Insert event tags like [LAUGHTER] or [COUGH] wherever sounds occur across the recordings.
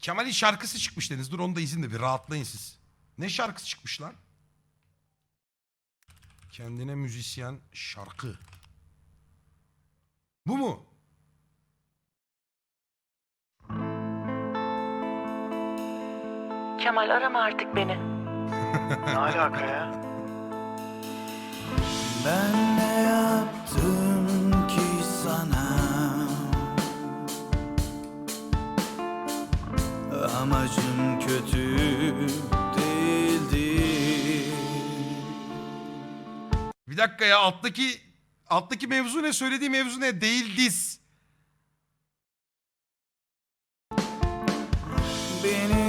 Kemal'in şarkısı çıkmış Deniz. Dur onu da izin de bir rahatlayın siz. Ne şarkısı çıkmış lan? Kendine müzisyen şarkı. Bu mu? Kemal arama artık beni. Ne alaka ya? Ben Amacım kötü değildi Bir dakika ya alttaki alttaki mevzu ne? Söylediği mevzu ne? Değil diz. Beni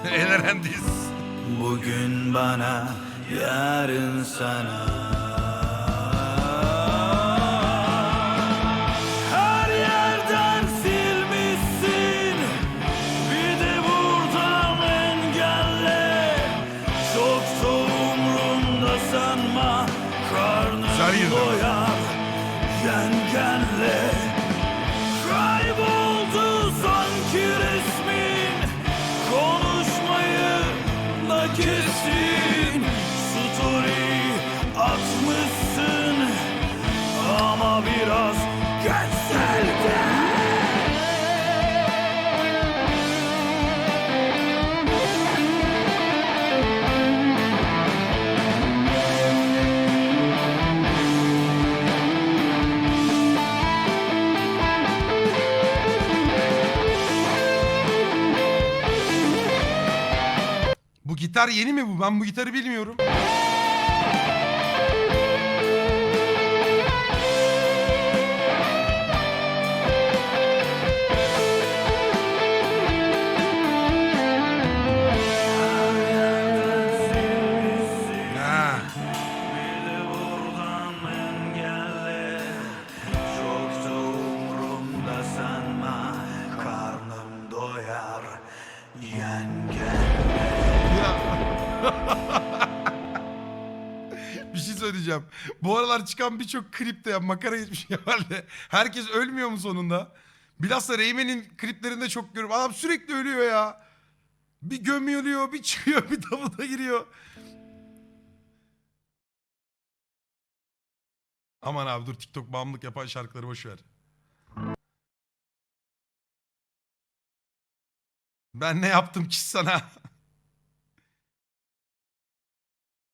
[LAUGHS] Diz. Bugün bana, yarın sana. Her yerden silmişsin, bir de buradan engelle. Çok da umrumda sanma, karnım ama. doyar yengenle. Kayboldu da kestin Story atmışsın Ama biraz gösterdi gitar yeni mi bu? Ben bu gitarı bilmiyorum. Sanma Karnım doyar. Bir şey söyleyeceğim. Bu aralar çıkan birçok klipte ya makara geçmiş [LAUGHS] Kemal'le. Herkes ölmüyor mu sonunda? Bilhassa Reymen'in kliplerinde çok görüyorum. Adam sürekli ölüyor ya. Bir gömüyor, bir çıkıyor, [LAUGHS] bir tabuta giriyor. Aman abi dur TikTok bağımlılık yapan şarkıları boş ver. Ben ne yaptım ki sana?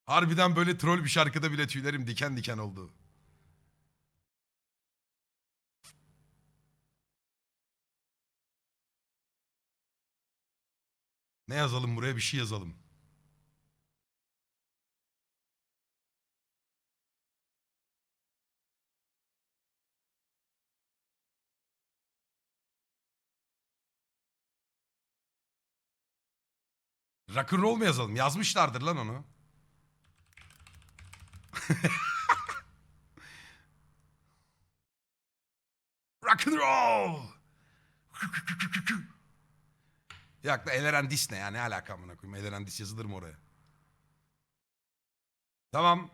Harbiden böyle troll bir şarkıda bile tüylerim diken diken oldu. Ne yazalım buraya bir şey yazalım. Rock'n'roll mu yazalım? Yazmışlardır lan onu. [LAUGHS] Rock and roll. [LAUGHS] Yok da Eleren Dis ne ya? Ne alaka amına koyayım? Eleren Dis yazılır mı oraya? Tamam.